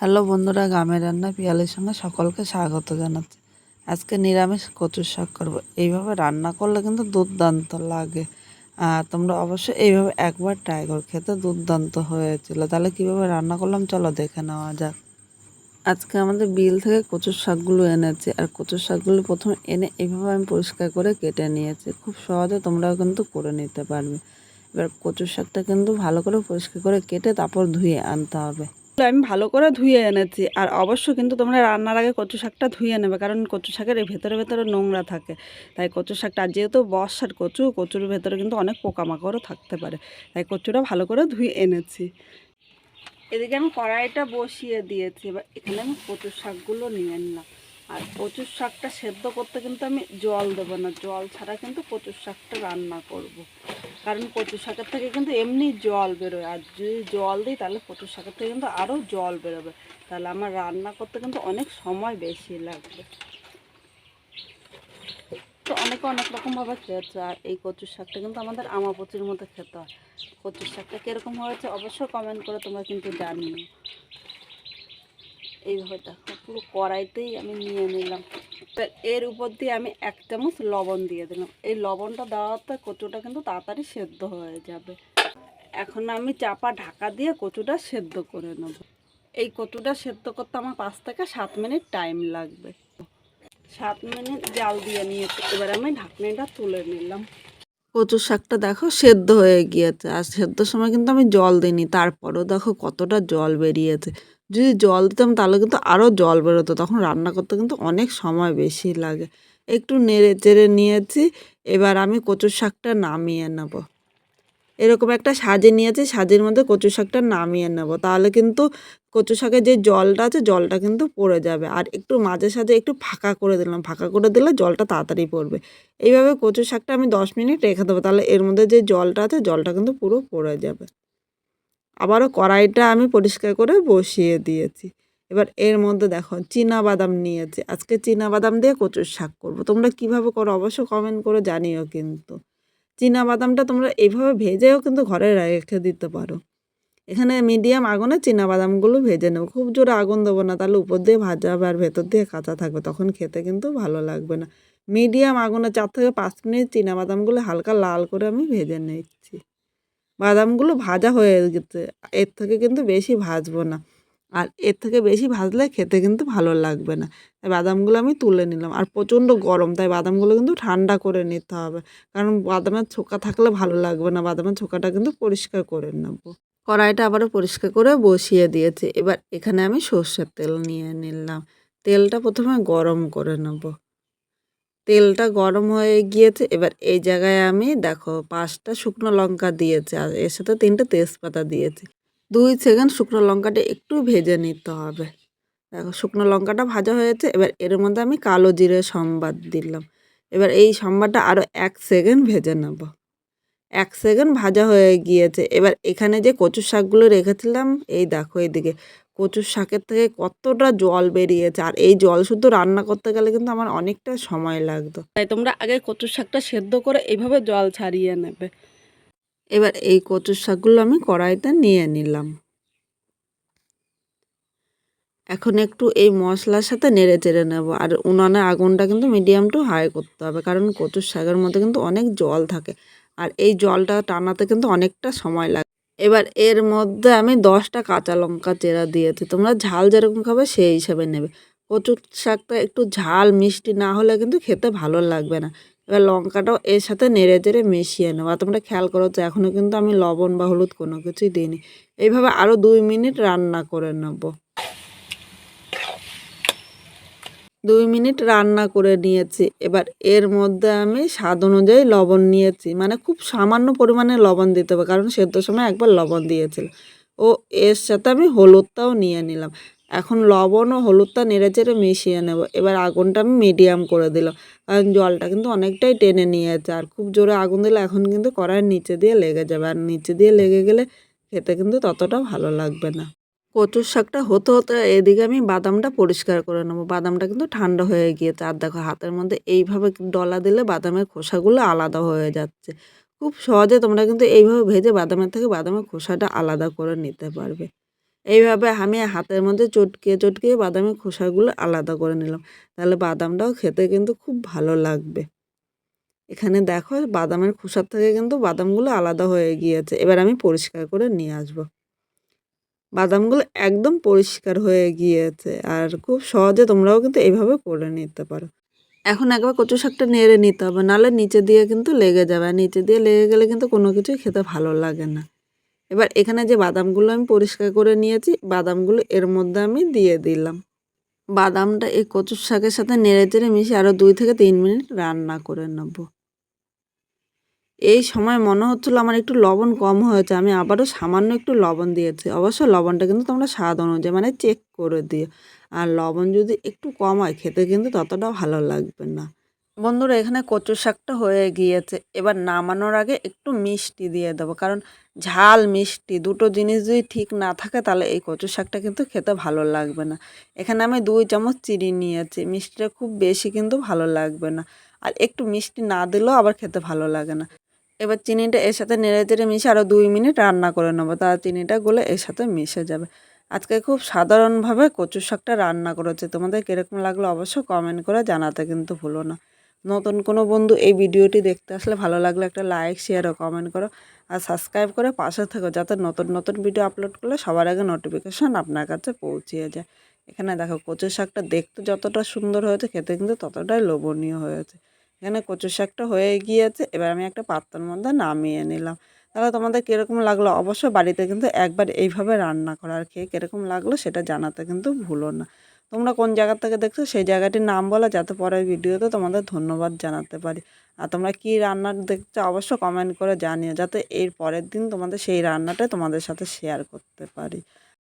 Hello বন্ধুরা, গ্রামের রান্না পিয়ালের সঙ্গে সকলকে স্বাগত জানাচ্ছি। আজকে নিরামিষ কচুর শাক করব। এইভাবে রান্না করলে কিন্তু দুর্দান্ত লাগে। আর তোমরা অবশ্যই এইভাবে একবার ট্রাই করো, খেতে দুর্দান্ত হয়েছিল। তাহলে কীভাবে রান্না করলাম চলো দেখে নেওয়া যাক। আজকে আমাদের বিল থেকে কচুর শাকগুলো এনেছি। আর কচুর শাকগুলো প্রথমে এনে এইভাবে আমি পরিষ্কার করে কেটে নিয়েছি। খুব সহজে তোমরাও কিন্তু করে নিতে পারবে। এবার কচুর শাকটা কিন্তু ভালো করে পরিষ্কার করে কেটে তারপর ধুয়ে আনতে হবে। আমি ভালো করে ধুয়ে এনেছি। আর অবশ্য কিন্তু তোমরা রান্নার আগে কচু শাকটা ধুয়ে নেবে, কারণ কচু শাকের এই ভেতরে ভেতরে নোংরা থাকে। তাই কচু শাকটা যেহেতু বর্ষার কচু, কচুর ভেতরে কিন্তু অনেক পোকামাকড়ও থাকতে পারে। তাই কচুটা ভালো করে ধুয়ে এনেছি। এদিকে আমি কড়াইটা বসিয়ে দিয়েছি। এবার এখানে আমি কচুর শাকগুলো নিয়ে নিলাম। আর কচুর শাকটা সেদ্ধ করতে কিন্তু আমি জল দেবো না। জল ছাড়া কিন্তু কচুর শাকটা রান্না করব। কারণ কচু শাকের থেকে কিন্তু এমনি জল বেরোয়। আর যদি জল দিই, তাহলে কচু শাকের থেকে কিন্তু আরও জল বেরোবে। তাহলে আমার রান্না করতে কিন্তু অনেক সময় বেশি লাগবে। তো অনেকে অনেক রকমভাবে খেয়েছে আর এই কচুর শাকটা কিন্তু আমাদের আমাপচির মতো খেতে হয়। কচুর শাকটা কীরকম হয়েছে অবশ্যই কমেন্ট করে তোমরা কিন্তু জানিও। এইভাবে দেখো, পুরো কড়াইতেই আমি নিয়ে নিলাম। এবার এর উপর দিয়ে আমি এক চামচ লবণ দিয়ে দিলাম। এই লবণটা দেওয়াতে কচুটা কিন্তু তাড়াতাড়ি সেদ্ধ হয়ে যাবে। এখন আমি চাপা ঢাকা দিয়ে কচুটা সেদ্ধ করে নেব। এই কচুটা সেদ্ধ করতে আমার পাঁচ থেকে সাত মিনিট টাইম লাগবে। সাত মিনিট জাল দিয়ে নিয়েছি। এবার আমি ঢাকনিটা তুলে নিলাম। কচুর শাকটা দেখো সেদ্ধ হয়ে গিয়েছে। আর সেদ্ধর সময় কিন্তু আমি জল দিইনি। তারপরেও দেখো কতটা জল বেরিয়েছে। যদি জল দিতাম তাহলে কিন্তু আরও জল বেরোতো। তখন রান্না করতে কিন্তু অনেক সময় বেশি লাগে। একটু নেড়ে চেড়ে নিয়েছি, এবার আমি কচুর শাকটা নামিয়ে নেব। এরকম একটা সাজে নিয়েছি, সাজের মধ্যে কচু শাকটা নামিয়ে নেব। তাহলে কিন্তু কচু শাকের যে জলটা আছে, জলটা কিন্তু পড়ে যাবে। আর একটু মাঝে সাঝে একটু ফাঁকা করে দিলাম। ফাঁকা করে দিলে জলটা তাড়াতাড়ি পড়বে। এইভাবে কচু শাকটা আমি দশ মিনিট রেখে দেবো। তাহলে এর মধ্যে যে জলটা আছে, জলটা কিন্তু পুরো পড়ে যাবে। আবারও কড়াইটা আমি পরিষ্কার করে বসিয়ে দিয়েছি। এবার এর মধ্যে দেখো, চীনা বাদাম নিয়েছি। আজকে চীনা বাদাম দিয়ে কচুর শাক করব। তোমরা কীভাবে করো অবশ্যই কমেন্ট করে জানিও কিন্তু। চীনা বাদামটা তোমরা এইভাবে ভেজেও কিন্তু ঘরে রেখে দিতে পারো। এখানে মিডিয়াম আগুনে চীনা বাদামগুলো ভেজে নেব। খুব জোরে আগুন দেবো না, তাহলে উপর দিয়ে ভাজা হবে আর ভেতর দিয়ে কাঁচা থাকবে। তখন খেতে কিন্তু ভালো লাগবে না। মিডিয়াম আগুনে চার থেকে পাঁচ মিনিট চীনা বাদামগুলো হালকা লাল করে আমি ভেজে নিচ্ছি। বাদামগুলো ভাজা হয়ে গেছে। এর থেকে কিন্তু বেশি ভাজবো না। আর এর থেকে বেশি ভাজলে খেতে কিন্তু ভালো লাগবে না। তাই বাদামগুলো আমি তুলে নিলাম। আর প্রচণ্ড গরম, তাই বাদামগুলো কিন্তু ঠান্ডা করে নিতে হবে। কারণ বাদামের ছোকা থাকলে ভালো লাগবে না। বাদামের ছোকাটা কিন্তু পরিষ্কার করে নেব। কড়াইটা আবারও পরিষ্কার করে বসিয়ে দিয়েছি। এবার এখানে আমি সর্ষের তেল নিয়ে নিলাম। তেলটা প্রথমে গরম করে নেব। তেলটা গরম হয়ে গিয়েছে। এবার এই জায়গায় আমি দেখো পাঁচটা শুকনো লঙ্কা দিয়েছি আর এর সাথে তিনটে তেজপাতা দিয়েছি। দুই সেকেন্ড শুকনো লঙ্কাটা একটু ভেজে নিতে হবে। দেখো শুকনো লঙ্কাটা ভাজা হয়েছে। এবার এর মধ্যে আমি কালো জিরে সম্বাদ দিলাম। এবার এই সম্বাদটা আরও এক সেকেন্ড ভেজে নেব। এক সেকেন্ড ভাজা হয়ে গিয়েছে। এবার এখানে যে কচু শাকগুলো রেখেছিলাম, এই দেখো এইদিকে কচুর শাকের থেকে কতটা জল বেরিয়েছে আর এই জল শুধু রান্না করতে গেলে কিন্তু আমার অনেকটা সময় লাগতো। তাই তোমরা আগে কচুর শাকটা সেদ্ধ করে এইভাবে জল ছাড়িয়ে নেবে। এবার এই কচুর শাকগুলো আমি কড়াইতে নিয়ে নিলাম। এখন একটু এই মশলার সাথে নেড়ে চেড়ে নেব আর উনানে আগুনটা কিন্তু মিডিয়াম টু হাই করতে হবে কারণ কচুর শাকের মধ্যে কিন্তু অনেক জল থাকে আর এই জলটা টানাতে কিন্তু অনেকটা সময় লাগে। এবার এর মধ্যে আমি দশটা কাঁচা লঙ্কা চেরা দিয়েছি। তোমরা ঝাল যেরকম খাবে সেই হিসাবে নেবে। কচু শাকটা একটু ঝাল, মিষ্টি না হলে কিন্তু খেতে ভালো লাগবে না। এবার লঙ্কাটাও এর সাথে নেড়ে চেড়ে মিশিয়ে নেব। আর তোমরা খেয়াল করো তো এখনও কিন্তু আমি লবণ বা হলুদ কোনো কিছুই দিইনি। এইভাবে আরও দুই মিনিট রান্না করে নেব। দুই মিনিট রান্না করে নিয়েছি। এবার এর মধ্যে আমি স্বাদ অনুযায়ী লবণ নিয়েছি। মানে খুব সামান্য পরিমাণে লবণ দিতে হবে, কারণ সেদ্ধ সময় একবার লবণ দিয়েছিল। ও এর সাথে আমি হলুদটাও নিয়ে নিলাম। এখন লবণ ও হলুদটা নেড়ে চেড়ে মিশিয়ে নেব। এবার আগুনটা আমি মিডিয়াম করে দিলাম। কারণ জলটা কিন্তু অনেকটাই টেনে নিয়েছে। আর খুব জোরে আগুন দিলে এখন কিন্তু কড়াইয়ের নিচে দিয়ে লেগে যাবে। আর নিচে দিয়ে লেগে গেলে খেতে কিন্তু ততটা ভালো লাগবে না। কচুর শাকটা হতে হতে এদিকে আমি বাদামটা পরিষ্কার করে নেব। বাদামটা কিন্তু ঠান্ডা হয়ে গিয়েছে। আর দেখো, হাতের মধ্যে এইভাবে ডলা দিলে বাদামের খোসাগুলো আলাদা হয়ে যাচ্ছে। খুব সহজে তোমরা কিন্তু এইভাবে ভেজে বাদামের থেকে বাদামের খোসাটা আলাদা করে নিতে পারবে। এইভাবে আমি হাতের মধ্যে চটকিয়ে চটকিয়ে বাদামের খোসাগুলো আলাদা করে নিলাম। তাহলে বাদামটাও খেতে কিন্তু খুব ভালো লাগবে। এখানে দেখো, বাদামের খোসার থেকে কিন্তু বাদামগুলো আলাদা হয়ে গিয়েছে। এবার আমি পরিষ্কার করে নিয়ে আসব। বাদামগুলো একদম পরিষ্কার হয়ে গিয়েছে। আর খুব সহজে তোমরাও কিন্তু এইভাবে করে নিতে পারো। এখন একবার কচু শাকটা নেড়ে নিতে হবে, নাহলে নিচে দিয়ে কিন্তু লেগে যাবে। আর নিচে দিয়ে লেগে গেলে কিন্তু কোনো কিছুই খেতে ভালো লাগে না। এবার এখানে যে বাদামগুলো আমি পরিষ্কার করে নিয়েছি, বাদামগুলো এর মধ্যে আমি দিয়ে দিলাম। বাদামটা এই কচুর শাকের সাথে নেড়ে চেড়ে মিশিয়ে আরও দুই থেকে তিন মিনিট রান্না করে নেব। এই সময় মনে হচ্ছিল আমার একটু লবণ কম হয়েছে, আমি আবারও সামান্য একটু লবণ দিয়েছি। অবশ্য লবণটা কিন্তু তোমরা স্বাদ অনুযায়ী মানে চেক করে দিও। আর লবণ যদি একটু কম হয়, খেতে কিন্তু ততটা ভালো লাগবে না। বন্ধুরা, এখানে কচু শাকটা হয়ে গিয়েছে। এবার নামানোর আগে একটু মিষ্টি দিয়ে দেবো। কারণ ঝাল, মিষ্টি দুটো জিনিস যদি ঠিক না থাকে, তাহলে এই কচু শাকটা কিন্তু খেতে ভালো লাগবে না। এখানে আমি দুই চামচ চিনি নিয়েছি। মিষ্টিটা খুব বেশি কিন্তু ভালো লাগবে না। আর একটু মিষ্টি না দিলেও আবার খেতে ভালো লাগে না। এবার চিনিটা এর সাথে নেড়ে চেড়ে মিশে আরও দুই মিনিট রান্না করে নেব। তাহলে চিনিটা গলে এর সাথে মিশে যাবে। আজকে খুব সাধারণভাবে কচু শাকটা রান্না করেছে। তোমাদের কীরকম লাগল অবশ্যই কমেন্ট করে জানাতে কিন্তু ভুলো না। নতুন কোনো বন্ধু এই ভিডিওটি দেখতে আসলে ভালো লাগলে একটা লাইক শেয়ার ও কমেন্ট করো। আর সাবস্ক্রাইব করে পাশে থেকো যাতে নতুন নতুন ভিডিও আপলোড করলে সবার আগে নোটিফিকেশান আপনার কাছে পৌঁছিয়ে যায়। এখানে দেখো কচু শাকটা দেখতে যতটা সুন্দর হয়েছে, খেতে কিন্তু ততটাই লোভনীয় হয়েছে। এখানে কচু শাকটা হয়ে গিয়েছে। এবার আমি একটা পাত্রের মধ্যে নামিয়ে নিলাম। তাহলে তোমাদের কীরকম লাগল? অবশ্যই বাড়িতে কিন্তু একবার এইভাবে রান্না করা আর খেয়ে কীরকম লাগল সেটা জানাতে কিন্তু ভুলো না। তোমরা কোন জায়গা থেকে দেখছ সেই জায়গাটির নাম বলো, যাতে পরের ভিডিওতে তোমাদের ধন্যবাদ জানাতে পারি। আর তোমরা কী রান্না দেখছ অবশ্যই কমেন্ট করে জানিও, যাতে এর পরের দিন তোমাদের সেই রান্নাটা তোমাদের সাথে শেয়ার করতে পারি।